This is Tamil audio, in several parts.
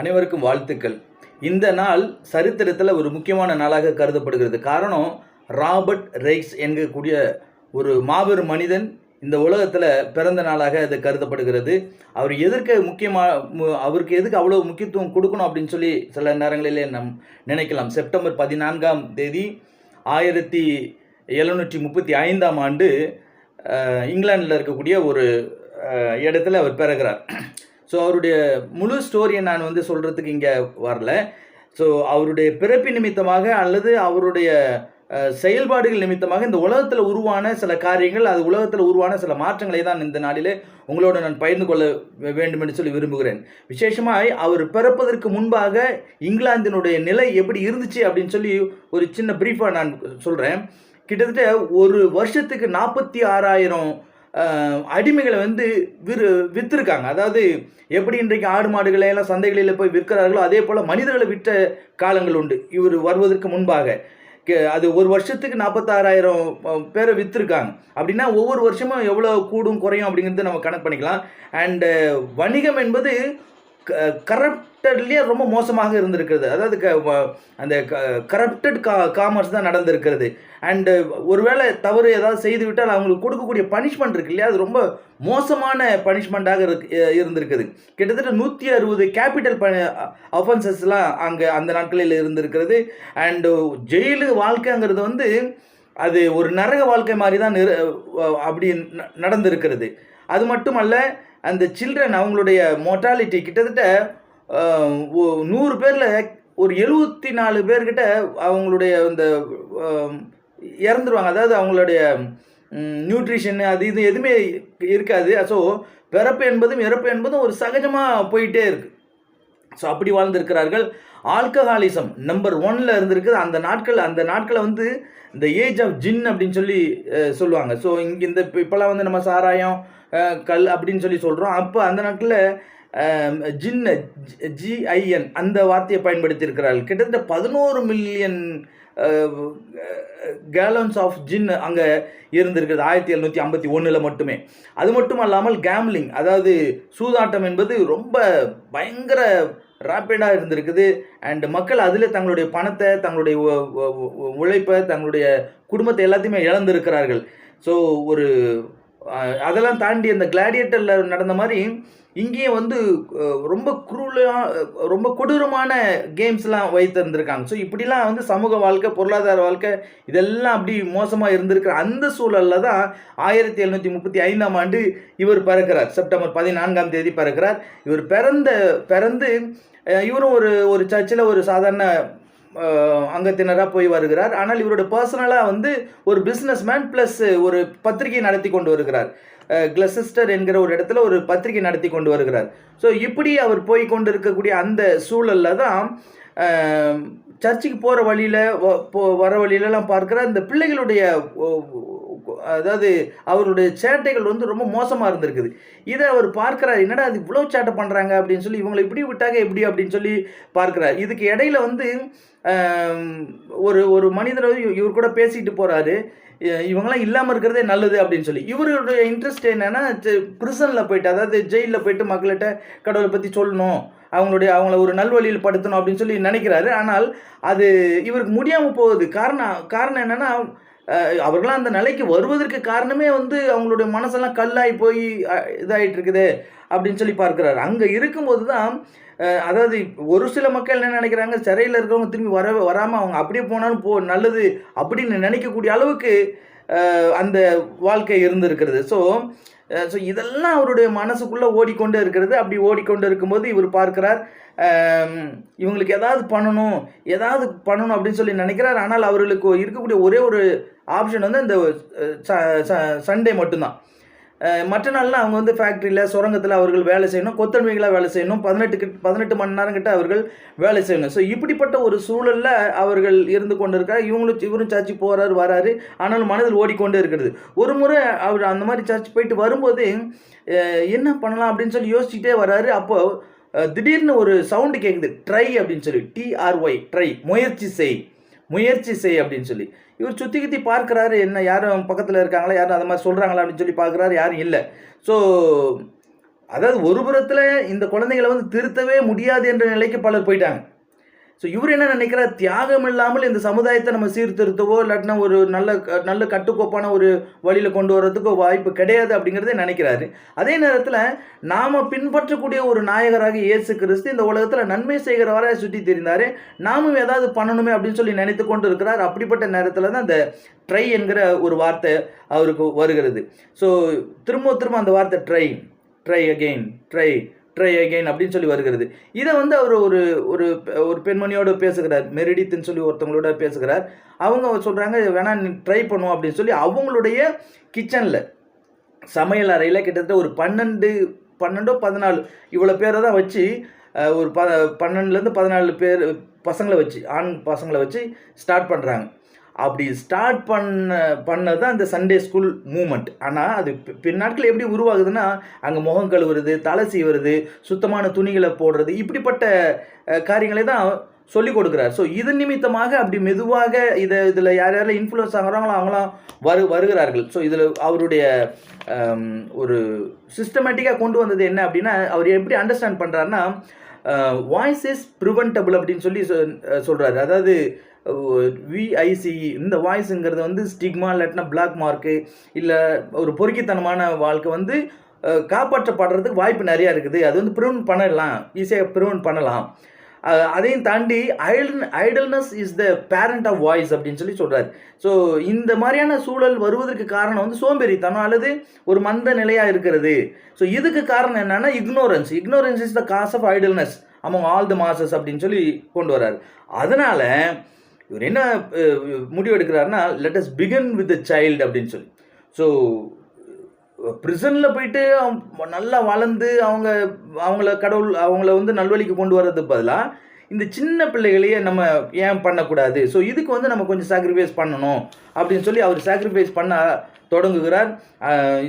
அனைவருக்கும் வாழ்த்துக்கள். இந்த நாள் சரித்திரத்தில் ஒரு முக்கியமான நாளாக கருதப்படுகிறது. காரணம் ராபர்ட் ரெய்க்ஸ் என்கக்கூடிய ஒரு மாபெரும் மனிதன் இந்த உலகத்தில் பிறந்த நாளாக அது கருதப்படுகிறது. அவர் எதற்கு முக்கியமாக அவருக்கு எதுக்கு அவ்வளோ முக்கியத்துவம் கொடுக்கணும் அப்படின்னு சொல்லி சில நேரங்களிலே நம் நினைக்கலாம். செப்டம்பர் பதினான்காம் தேதி ஆயிரத்தி எழுநூற்றி முப்பத்தி ஐந்தாம் ஆண்டு இங்கிலாண்டில் இங்கிலாந்தில் இருக்கக்கூடிய ஒரு இடத்துல அவர் பிறகுறார் ஸோ அவருடைய முழு ஸ்டோரியை நான் வந்து சொல்கிறதுக்கு இங்கே வரல. ஸோ அவருடைய பிறப்பு நிமித்தமாக அல்லது அவருடைய செயல்பாடுகள் நிமித்தமாக இந்த உலகத்தில் உருவான சில காரியங்கள் அது உலகத்தில் உருவான சில மாற்றங்களை தான் இந்த நாளிலே உங்களோட நான் பகிர்ந்து கொள்ள வேண்டும் என்று சொல்லி விரும்புகிறேன். விசேஷமாய் அவர் பிறப்பதற்கு முன்பாக இங்கிலாந்தினுடைய நிலை எப்படி இருந்துச்சு அப்படின்னு சொல்லி ஒரு சின்ன ப்ரீஃபாக நான் சொல்கிறேன் கிட்டத்தட்ட ஒரு வருஷத்துக்கு நாற்பத்தி ஆறாயிரம் அடிமைகளை வந்து விரு விற்றுருக்காங்க அதாவது எப்படி இன்றைக்கு ஆடு மாடுகளை எல்லாம் சந்தைகளில் போய் விற்கிறார்களோ அதே போல் மனிதர்களை விற்ற காலங்கள் உண்டு. இவர் வருவதற்கு முன்பாக. கே- அது ஒரு வருஷத்துக்கு நாற்பத்தாறாயிரம் பேரை விற்றுருக்காங்க அப்படின்னா ஒவ்வொரு வருஷமும் எவ்வளோ கூடும் குறையும் அப்படிங்கிறது நம்ம கணக்கு பண்ணிக்கலாம். அண்டு வணிகம் என்பது கரப்டட்லேயே ரொம்ப மோசமாக இருந்திருக்கிறது. அதாவது க அந்த கரப்டட் கா காமர்ஸ் தான் நடந்திருக்கிறது. அண்டு ஒருவேளை தவறு ஏதாவது செய்து விட்டால் அவங்களுக்கு கொடுக்கக்கூடிய பனிஷ்மெண்ட் இருக்கு இல்லையா? அது ரொம்ப மோசமான பனிஷ்மெண்ட்டாக இருக்கு இருந்திருக்குது. கிட்டத்தட்ட நூற்றி அறுபது கேபிட்டல் ப அஃபென்சஸ்லாம் அங்கே அந்த நாட்களில் இருந்திருக்கிறது. அண்டு ஜெயிலு வாழ்க்கைங்கிறது வந்து அது ஒரு நரக வாழ்க்கை மாதிரி தான் அப்படி நடந்திருக்கிறது. அது மட்டுமல்ல அந்த சில்ட்ரன் அவங்களுடைய மோட்டாலிட்டி கிட்டத்தட்ட நூறு பேரில் ஒரு எழுபத்தி நாலு பேர்கிட்ட அவங்களுடைய அந்த இறந்துருவாங்க. அதாவது அவங்களுடைய நியூட்ரிஷன் அது இது எதுவுமே இருக்காது. ஸோ பிறப்பு என்பதும் இறப்பு என்பதும் ஒரு சகஜமாக போயிட்டே இருக்குது ஸோ அப்படி வாழ்ந்திருக்கிறார்கள். ஆல்கஹாலிசம் நம்பர் ஒன்ல இருந்திருக்குது. அந்த நாட்கள் அந்த நாட்களை வந்து இந்த ஏஜ் ஆஃப் ஜின் அப்படின்னு சொல்லி சொல்லுவாங்க. ஸோ இங்கே இந்த இப்போலாம் வந்து நம்ம சாராயம் கல் அப்படின்னு சொல்லி சொல்கிறோம் அப்போ அந்த நாட்டில் ஜின்ன ஜிஐஎன் அந்த வார்த்தையை பயன்படுத்தி இருக்கிறார்கள் கிட்டத்தட்ட பதினோரு மில்லியன் கேலன்ஸ் ஆஃப் ஜின் அங்கே இருந்திருக்கிறது. ஆயிரத்தி எழுநூற்றி ஐம்பத்தி ஒன்றில் மட்டுமே. அது மட்டும் அல்லாமல் கேம்லிங் அதாவது சூதாட்டம் என்பது ரொம்ப பயங்கர ரேப்பிடாக இருந்திருக்குது. அண்டு மக்கள் அதில் தங்களுடைய பணத்தை தங்களுடைய உழைப்பை தங்களுடைய குடும்பத்தை எல்லாத்தையுமே இழந்திருக்கிறார்கள். ஸோ ஒரு அதெல்லாம் தாண்டி அந்த கிளாடியேட்டரில் நடந்த மாதிரி இங்கேயும் வந்து ரொம்ப குரூலாக ரொம்ப கொடூரமான கேம்ஸ்லாம் வைத்திருந்திருக்காங்க. ஸோ இப்படிலாம் வந்து சமூக வாழ்க்கை பொருளாதார வாழ்க்கை இதெல்லாம் அப்படி மோசமாக இருந்திருக்கிற அந்த சூழலில் தான் ஆயிரத்தி எழுநூற்றி முப்பத்தி ஐந்தாம் ஆண்டு இவர் பிறக்கிறார். செப்டம்பர் பதினான்காம் தேதி பிறக்கிறார். இவர் பிறந்த பிறந்து இவரும் ஒரு ஒரு சர்ச்சில் ஒரு சாதாரண அங்கத்தினராக போய் வருகிறார். ஆனால் இவரோட பர்சனலாக வந்து ஒரு பிஸ்னஸ் மேன் ப்ளஸ் ஒரு பத்திரிகை நடத்தி கொண்டு வருகிறார். கிளசிஸ்டர் என்கிற ஒரு இடத்துல ஒரு பத்திரிகை நடத்தி கொண்டு வருகிறார். ஸோ இப்படி அவர் போய் கொண்டு இருக்கக்கூடிய அந்த சூழலில் தான் சர்ச்சுக்கு போகிற வழியில் போ வர வழியிலலாம் பார்க்குற அந்த பிள்ளைகளுடைய அதாவது அவருடைய சேட்டைகள் வந்து ரொம்ப மோசமாக இருந்திருக்குது. இதை அவர் பார்க்குறாரு என்னடா அது இவ்வளோ சேட்டை பண்ணுறாங்க அப்படின்னு சொல்லி இவங்களை இப்படி விட்டாங்க எப்படி? அப்படின்னு சொல்லி பார்க்குறாரு. இதுக்கு இடையில வந்து ஒரு ஒரு மனிதர் வந்து இவர் கூட பேசிட்டு போகிறாரு இவங்களாம் இல்லாமல் இருக்கிறதே நல்லது அப்படின்னு சொல்லி. இவருடைய இன்ட்ரெஸ்ட் என்னென்னா ப்ரிசனில் போயிட்டு அதாவது ஜெயிலில் போயிட்டு மக்கள்கிட்ட கடவுளை பற்றி சொல்லணும். அவங்களுடைய அவங்கள ஒரு நல்வழியில் படுத்தணும் அப்படின்னு சொல்லி நினைக்கிறாரு. ஆனால் அது இவருக்கு முடியாமல் போகுது. காரணம் காரணம் என்னன்னா அவர்களாம் அந்த நிலைக்கு வருவதற்கு காரணமே வந்து அவங்களுடைய மனசெல்லாம் கல்லாகி போய் இதாகிட்டு இருக்குது அப்படின்னு சொல்லி பார்க்குறாரு. அங்கே இருக்கும்போது தான் அதாவது ஒரு சில மக்கள் என்ன நினைக்கிறாங்க சிறையில் இருக்கிறவங்க திரும்பி வர வராமல் அவங்க அப்படியே போனாலும் போ நல்லது அப்படின்னு நினைக்கக்கூடிய அளவுக்கு அந்த வாழ்க்கை இருந்திருக்கிறது. ஸோ ஸோ இதெல்லாம் அவருடைய மனசுக்குள்ளே ஓடிக்கொண்டே இருக்கிறது. அப்படி ஓடிக்கொண்டு இருக்கும்போது இவர் பார்க்கிறார் இவங்களுக்கு ஏதாவது பண்ணணும் ஏதாவது பண்ணணும் அப்படின்னு சொல்லி நினைக்கிறார். ஆனால் அவர்களுக்கு இருக்கக்கூடிய ஒரே ஒரு ஆப்ஷன் வந்து இந்த சண்டே மட்டும்தான். மற்ற நாள்லாம் அவங்க வந்து ஃபேக்ட்ரியில் சுரங்கத்தில் அவர்கள் வேலை செய்யணும் கொத்தன்மைகளாக வேலை செய்யணும். பதினெட்டு கிட்ட பதினெட்டு மணி நேரம் கிட்ட அவர்கள் வேலை செய்யணும். ஸோ இப்படிப்பட்ட ஒரு சூழலில் அவர்கள் இருந்து கொண்டு இருக்கார் இவங்களும் இவரும் சர்ச்சு போகிறாரு வராரு. ஆனாலும் மனதில் ஓடிக்கொண்டே இருக்கிறது. ஒரு முறை அவர் அந்த மாதிரி சர்ச் போயிட்டு வரும்போது என்ன பண்ணலாம் அப்படின்னு சொல்லி யோசிச்சுட்டே வராரு. அப்போது திடீர்னு ஒரு சவுண்டு கேட்குது ட்ரை அப்படின்னு சொல்லி. டிஆர்ஒய் ட்ரை முயற்சி செய். முயற்சி செய் அப்படின்னு சொல்லி. இவர் சுற்றி கித்தி பார்க்குறாரு என்ன யாரும் பக்கத்தில் இருக்காங்களா யாரும் அந்த மாதிரி சொல்கிறாங்களா அப்படின்னு சொல்லி பார்க்குறாரு யாரும் இல்லை. ஸோ அதாவது ஒரு புறத்தில் இந்த குழந்தைகளை வந்து திருத்தவே முடியாது என்ற நிலைக்கு பலர் போயிட்டாங்க. ஸோ இவர் என்ன நினைக்கிறார்? தியாகம் இல்லாமல் இந்த சமுதாயத்தை நம்ம சீர்திருத்தவோ இல்லாட்டினா ஒரு நல்ல க- நல்ல கட்டுக்கோப்பான ஒரு வழியில் கொண்டு வர்றதுக்கோ வாய்ப்பு கிடையாது அப்படிங்கிறதே நினைக்கிறாரு. அதே நேரத்தில் நாம் பின்பற்றக்கூடிய ஒரு நாயகராக இயேசு கிறிஸ்து இந்த உலகத்தில் நன்மை செய்கிறவராக சுற்றி தெரிந்தார். நாமும் ஏதாவது பண்ணணுமே அப்படின்னு சொல்லி நினைத்து கொண்டு இருக்கிறார். அப்படிப்பட்ட நேரத்தில் தான் அந்த ட்ரை என்கிற ஒரு வார்த்தை அவருக்கு வருகிறது. ஸோ திரும்ப திரும்ப அந்த வார்த்தை try try again try try again அப்படின்னு சொல்லி வருகிறது. இதை வந்து அவர் ஒரு ஒரு ஒரு பெண்மணியோடு பேசுகிறார். மெரிடித்துன்னு சொல்லி ஒருத்தவங்களோட பேசுகிறார். அவங்க சொல்கிறாங்க வேணா நீ ட்ரை பண்ணுவோம் அப்படின்னு சொல்லி அவங்களுடைய கிச்சனில் சமையல் அறையில் கிட்டத்தட்ட ஒரு பன்னெண்டு பன்னெண்டோ பதினாலு இவ்வளோ பேரை தான் வச்சு ஒரு ப பன்னெண்டுலேருந்து பதினாலு பேர் பசங்களை வச்சு ஆண் பசங்களை வச்சு ஸ்டார்ட் பண்ணுறாங்க அப்படி ஸ்டார்ட் பண்ண பண்ணது தான் இந்த சண்டே ஸ்கூல் மூமெண்ட் ஆனால் அது பின் பின்னாட்கள் எப்படி உருவாகுதுன்னா அங்கே முகம் கழுவுறது தலை சீவுறது சுத்தமான துணிகளை போடுறது இப்படிப்பட்ட காரியங்களை தான் சொல்லிக் கொடுக்குறார். ஸோ இது நிமித்தமாக அப்படி மெதுவாக இதை இதில் யார் யாரெல்லாம் இன்ஃப்ளூயன்ஸ் ஆகுறாங்களோ அவங்களாம் வரு வருகிறார்கள். ஸோ இதில் அவருடைய ஒரு சிஸ்டமேட்டிக்காக கொண்டு வந்தது என்ன அப்படின்னா அவர் எப்படி அண்டர்ஸ்டாண்ட் பண்ணுறாருன்னா வாய்ஸ் இஸ் ப்ரிவென்டபிள் அப்படின்னு சொல்லி சொல்கிறாரு அதாவது விஐசிஇ இந்த வாய்ஸுங்கிறது வந்து ஸ்டிக்மா இல்லாட்டினா பிளாக் மார்க்கு இல்லை ஒரு பொறுக்கித்தனமான வாழ்க்கை வந்து காப்பாற்றப்படுறதுக்கு வாய்ப்பு நிறையா இருக்குது. அது வந்து ப்ரிவென்ட் பண்ணலாம். ஈஸியாக ப்ரிவென்ட் பண்ணலாம். அதையும் தாண்டி idle idleness is the parent of vice அப்படின்னு சொல்லி சொல்கிறார் ஸோ இந்த மாதிரியான சூழல் வருவதற்கு காரணம் வந்து சோம்பேறித்தனம் அல்லது ஒரு மந்த நிலையாக இருக்கிறது. ஸோ இதுக்கு காரணம் என்னென்னா ignorance ignorance is the cause of idleness among all the masses அப்படின்னு சொல்லி கொண்டு வர்றார். அதனால் இவர் என்ன முடிவெடுக்கிறாருன்னா முடிவு எடுக்கிறாருன்னா let us begin with the child அப்படின்னு சொல்லி. ஸோ ப்ரிசனில் போயிட்டு அவங்க நல்லா வளர்ந்து அவங்க அவங்கள கடவுள் அவங்கள வந்து நல்வழிக்கு கொண்டு வர்றதுக்கு பதிலாக இந்த சின்ன பிள்ளைகளையே நம்ம ஏன் பண்ணக்கூடாது? ஸோ இதுக்கு வந்து நம்ம கொஞ்சம் சாக்ரிஃபைஸ் பண்ணணும் அப்படின்னு சொல்லி அவர் சாக்ரிஃபைஸ் பண்ண தொடங்குகிறார்.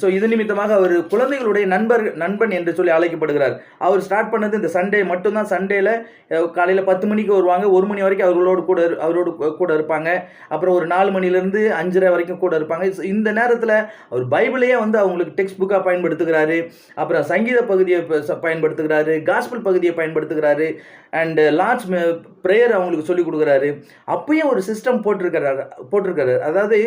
ஸோ இது நிமித்தமாக அவர் குழந்தைகளுடைய நண்பர் நண்பன் என்று சொல்லி அழைக்கப்படுகிறார். அவர் ஸ்டார்ட் பண்ணது இந்த சண்டே மட்டும்தான். சண்டேல காலையில் பத்து மணிக்கு வருவாங்க. ஒரு மணி வரைக்கும் அவர்களோடு கூட அவரோடு கூட இருப்பாங்க. அப்புறம் ஒரு நாலு மணிலேருந்து அஞ்சரை வரைக்கும் கூட இருப்பாங்க. இந்த நேரத்தில் அவர் பைபிளையே வந்து அவங்களுக்கு டெக்ஸ்ட் புக்காக பயன்படுத்துகிறாரு. அப்புறம் சங்கீத பகுதியை பயன்படுத்துகிறாரு. காஸ்பிள் பகுதியை பயன்படுத்துகிறாரு. அண்டு லார்ஜ் ப்ரேயர் அவங்களுக்கு சொல்லி கொடுக்குறாரு. அப்பயும் ஒரு சிஸ்டம் போட்டிருக்கிறாரு போட்டிருக்காரு அதாவது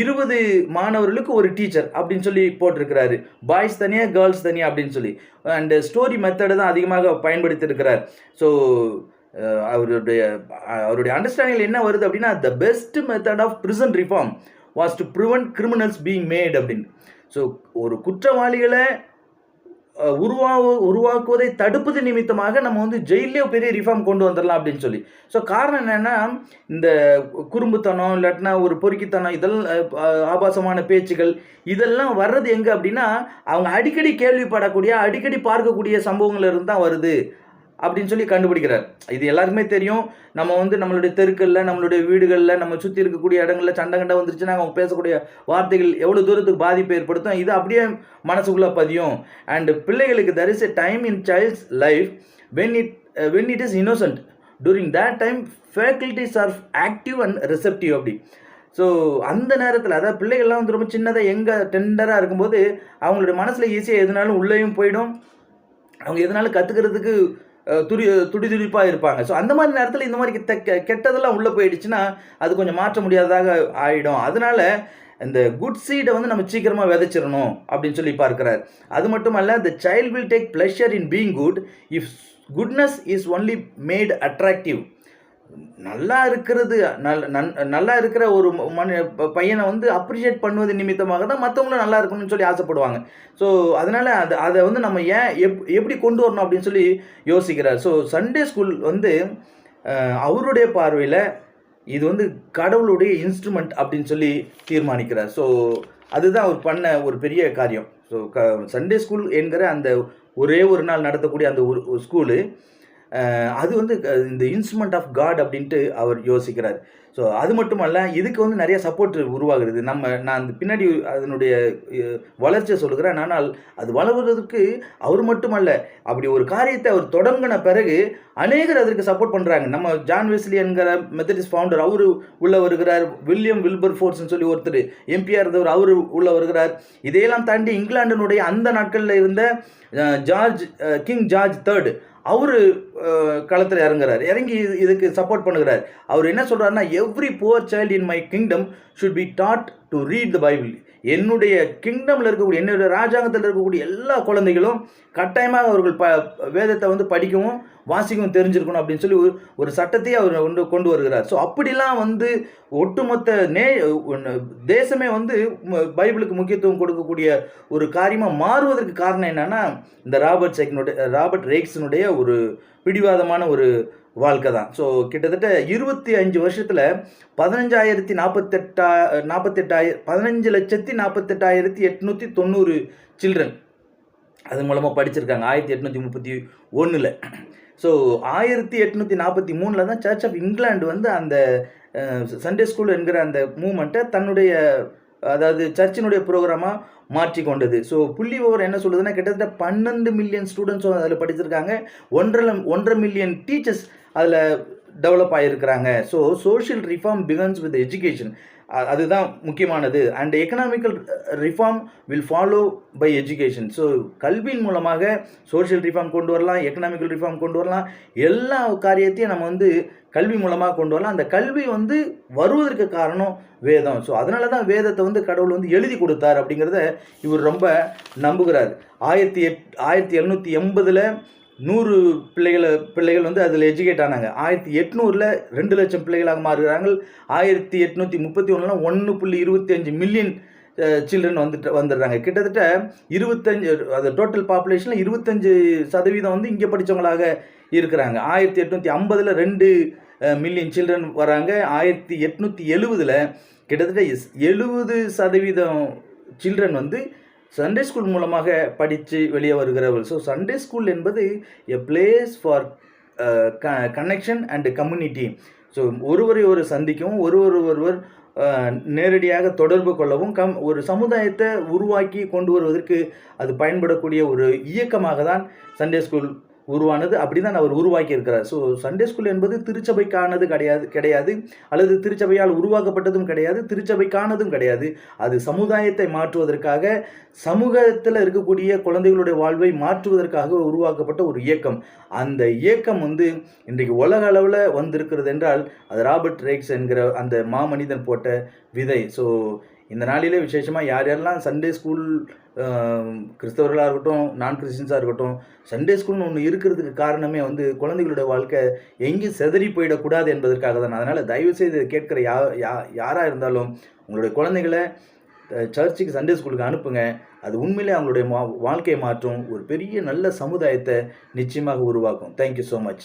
இருபது மாணவர்களுக்கு ஒரு டீச்சர் அப்படின்னு சொல்லி போட்டிருக்கிறாரு. பாய்ஸ் தனியாக கேர்ள்ஸ் தனியாக அப்படின்னு சொல்லி. அண்டு ஸ்டோரி மெத்தடு தான் அதிகமாக பயன்படுத்தியிருக்கிறார். ஸோ அவருடைய அவருடைய அண்டர்ஸ்டாண்டிங் என்ன வருது அப்படின்னா the best method of prison reform was to prevent criminals being made அப்படின்னு. ஸோ ஒரு குற்றவாளிகளை உருவாவு உருவாக்குவதை தடுப்பது நிமித்தமாக நம்ம வந்து ஜெயிலே பெரிய ரிஃபார்ம் கொண்டு வந்துடலாம் அப்படின்னு சொல்லி. ஸோ காரணம் என்னென்னா இந்த குறும்புத்தனம் இல்லாட்டினா ஒரு பொறுக்கித்தனம் இதெல்லாம் ஆபாசமான பேச்சுகள் இதெல்லாம் வர்றது எங்கே அப்படின்னா அவங்க அடிக்கடி கேள்விப்படக்கூடிய அடிக்கடி பார்க்கக்கூடிய சம்பவங்கள் இருந்து தான் வருது. அப்படின்னு சொல்லி கண்டுபிடிக்கிறார். இது எல்லாருக்குமே தெரியும். நம்ம வந்து நம்மளுடைய தெருக்களில் நம்மளுடைய வீடுகளில் நம்ம சுற்றி இருக்கக்கூடிய இடங்களில் சண்டை கண்டை வந்துருச்சுன்னா அவங்க பேசக்கூடிய வார்த்தைகள் எவ்வளோ தூரத்துக்கு பாதிப்பு ஏற்படுத்தும் இது அப்படியே மனசுக்குள்ளே பதியும். அண்டு பிள்ளைகளுக்கு there is a time in child's life when it when it is innocent during that time faculties are active and receptive அப்படி. ஸோ அந்த நேரத்தில் அதாவது பிள்ளைகள்லாம் வந்து ரொம்ப சின்னதாக எங்கே டெண்டராக இருக்கும்போது அவங்களுடைய மனசில் ஈஸியாக எதுனாலும் உள்ளேயும் போயிடும். அவங்க எதனாலும் கற்றுக்கிறதுக்கு துடி துடி துடிப்பாக இருப்பாங்க. ஸோ அந்த மாதிரி நேரத்தில் இந்த மாதிரி கெ- கெட்டதெல்லாம் உள்ளே போயிடுச்சுன்னா அது கொஞ்சம் மாற்ற முடியாததாக ஆகிடும் அதனால இந்த குட் சீடை வந்து நம்ம சீக்கிரமாக விதைச்சிடணும் அப்படின்னு சொல்லி பார்க்கிறார். அது மட்டும் அல்ல the child will take pleasure in being good if goodness is only made attractive நல்லா இருக்கிறது நல் நன் நல்லா இருக்கிற ஒரு மனு பையனை வந்து அப்ரிஷியேட் பண்ணுவது நிமித்தமாக தான் மற்றவங்களும் நல்லா இருக்கணும்னு சொல்லி ஆசைப்படுவாங்க. ஸோ அதனால் அது அதை வந்து நம்ம ஏன் எப் எப்படி கொண்டு வரணும் அப்படின்னு சொல்லி யோசிக்கிறார். ஸோ சண்டே ஸ்கூல் வந்து அவருடைய பார்வையில் இது வந்து கடவுளுடைய இன்ஸ்ட்ருமெண்ட் அப்படின்னு சொல்லி தீர்மானிக்கிறார். ஸோ அதுதான் அவர் பண்ண ஒரு பெரிய காரியம். ஸோ க சண்டே ஸ்கூல் என்கிற அந்த ஒரே ஒரு நாள் நடத்தக்கூடிய அந்த ஒரு ஸ்கூலு அது வந்து இந்த இன்ஸ்ட்ருமெண்ட் ஆஃப் காட் அப்படின்ட்டு அவர் யோசிக்கிறார். ஸோ அது மட்டுமல்ல இதுக்கு வந்து நிறைய சப்போர்ட் உருவாகுது நம்ம நான் அந்த பின்னாடி அதனுடைய வளர்ச்சியை சொல்லுகிறேன். ஆனால் அது வளர்வதற்கு அவர் மட்டுமல்ல அப்படி ஒரு காரியத்தை அவர் தொடங்கின பிறகு அநேகர் அதற்கு சப்போர்ட் பண்ணுறாங்க நம்ம ஜான் வெஸ்லி என்கிற மெத்தடிஸ் ஃபவுண்டர் அவர் உள்ள வருகிறார். வில்லியம் வில்பர் ஃபோர்ஸ்னு சொல்லி ஒருத்தர் எம்பியாக இருந்தவர் அவர் உள்ள வருகிறார். இதையெல்லாம் தாண்டி இங்கிலாண்டினுடைய அந்த நாட்களில் இருந்த ஜார்ஜ் கிங் ஜார்ஜ் தேர்டு அவர் களத்தில் இறங்குறார். இறங்கி இதுக்கு சப்போர்ட் பண்ணுகிறார். அவர் என்ன சொல்கிறாருன்னா every poor child in my kingdom should be taught to read the Bible என்னுடைய கிங்டமில் இருக்கக்கூடிய என்னுடைய ராஜாங்கத்தில் இருக்கக்கூடிய எல்லா குழந்தைகளும் கட்டாயமாக அவர்கள் ப வேதத்தை வந்து படிக்கவும் வாசிக்கவும் தெரிஞ்சிருக்கணும் அப்படின்னு சொல்லி ஒரு ஒரு சட்டத்தையே அவர் கொண்டு கொண்டு வருகிறார். ஸோ அப்படிலாம் வந்து ஒட்டுமொத்த நே தேசமே வந்து பைபிளுக்கு முக்கியத்துவம் கொடுக்கக்கூடிய ஒரு காரியமாக மாறுவதற்கு காரணம் என்னென்னா இந்த ராபர்ட் செக்னுடைய ராபர்ட் ரேக்ஸினுடைய ஒரு பிடிவாதமான ஒரு வாழ்க்கை தான். ஸோ கிட்டத்தட்ட இருபத்தி அஞ்சு வருஷத்தில் பதினஞ்சாயிரத்தி நாற்பத்தெட்டா நாற்பத்தெட்டாயிரம் பதினஞ்சு லட்சத்தி நாற்பத்தெட்டாயிரத்தி எட்நூற்றி தொண்ணூறு சில்ட்ரன் அது மூலமாக படிச்சிருக்காங்க ஆயிரத்தி எட்நூற்றி முப்பத்தி ஒன்றில் ஸோ ஆயிரத்தி எட்நூற்றி நாற்பத்தி மூணில் தான் சர்ச் ஆஃப் இங்கிலாந்து வந்து அந்த சண்டே ஸ்கூல் என்கிற அந்த மூமெண்ட்டை தன்னுடைய அதாவது சர்ச்சினுடைய ப்ரோக்ராமாக மாற்றி கொண்டது ஸோ புள்ளி ஓவர் என்ன சொல்லுதுன்னா கிட்டத்தட்ட பன்னெண்டு மில்லியன் ஸ்டூடெண்ட்ஸும் அதில் படிச்சிருக்காங்க. ஒன்றரை ஒன்றரை மில்லியன் டீச்சர்ஸ் அதில் develop ஆகியிருக்கிறாங்க so social reform begins with education அதுதான் முக்கியமானது. And economical reform will follow by education so கல்வியின் மூலமாக சோஷியல் ரிஃபார்ம் கொண்டு வரலாம் எக்கனாமிக்கல் ரிஃபார்ம் கொண்டு வரலாம். எல்லா காரியத்தையும் நம்ம வந்து கல்வி மூலமாக கொண்டு வரலாம். அந்த கல்வி வந்து வருவதற்கு காரணம் வேதம். ஸோ அதனால தான் வேதத்தை வந்து கடவுள் வந்து எழுதி கொடுத்தார் அப்படிங்கிறத இவர் ரொம்ப நம்புகிறார். ஆயிரத்தி எட் ஆயிரத்தி எழுநூற்றி எண்பதில் நூறு பிள்ளைகளை பிள்ளைகள் வந்து அதில் எஜுகேட் ஆனாங்க. ஆயிரத்தி எட்நூறில் ரெண்டு லட்சம் பிள்ளைகளாக மாறுகிறாங்க ஆயிரத்தி எட்நூற்றி முப்பத்தி ஒன்றுலாம் ஒன்று புள்ளி இருபத்தி அஞ்சு மில்லியன் சில்ட்ரன் வந்துட்டு வந்துடுறாங்க. கிட்டத்தட்ட இருபத்தஞ்சு அது டோட்டல் பாப்புலேஷனில் இருபத்தஞ்சு சதவீதம் வந்து இங்கே படித்தவங்களாக இருக்கிறாங்க. ஆயிரத்தி எட்நூற்றி ஐம்பதில் ரெண்டு மில்லியன் சில்ட்ரன் வராங்க. ஆயிரத்தி எட்நூற்றி எழுவதில் கிட்டத்தட்ட எழுபது சதவீதம் சில்ட்ரன் வந்து சண்டே ஸ்கூல் மூலமாக படித்து வெளியே வருகிறவர்கள். ஸோ சண்டே ஸ்கூல் என்பது a place for connection and community so ஒருவரை ஒரு சந்திக்கவும் ஒருவர் ஒருவர் நேரடியாக தொடர்பு கொள்ளவும் கம் ஒரு சமுதாயத்தை உருவாக்கி கொண்டு வருவதற்கு அது பயன்படக்கூடிய ஒரு இயக்கமாக தான் சண்டே ஸ்கூல் உருவானது அப்படி தான் அவர் உருவாக்கி இருக்கிறார் ஸோ சண்டே ஸ்கூல் என்பது திருச்சபைக்கானது கிடையாது கிடையாது. அல்லது திருச்சபையால் உருவாக்கப்பட்டதும் கிடையாது திருச்சபைக்கானதும் கிடையாது. அது சமுதாயத்தை மாற்றுவதற்காக சமூகத்தில் இருக்கக்கூடிய குழந்தைகளுடைய வாழ்வை மாற்றுவதற்காக உருவாக்கப்பட்ட ஒரு இயக்கம். அந்த இயக்கம் வந்து இன்றைக்கு உலக அளவில் வந்திருக்கிறது என்றால் அது ராபர்ட் ரேக்ஸ் என்கிற அந்த மாமனிதன் போட்ட விதை. ஸோ இந்த நாளிலே விசேஷமாக யார் யாரெல்லாம் சண்டே ஸ்கூல் கிறிஸ்தவர்களாக இருக்கட்டும் நான் கிறிஸ்டின்ஸாக இருக்கட்டும் சண்டே ஸ்கூல்னு ஒன்று இருக்கிறதுக்கு காரணமே வந்து குழந்தைகளுடைய வாழ்க்கை எங்கேயும் செதறி போயிடக்கூடாது என்பதற்காக தான். அதனால் தயவுசெய்து கேட்குற யா யா யாராக இருந்தாலும் உங்களுடைய குழந்தைகளை சர்ச்சுக்கு சண்டே ஸ்கூலுக்கு அனுப்புங்க. அது உண்மையிலே அவங்களுடைய மா வாழ்க்கையை மாற்றும். ஒரு பெரிய நல்ல சமுதாயத்தை நிச்சயமாக உருவாக்கும். Thank you so much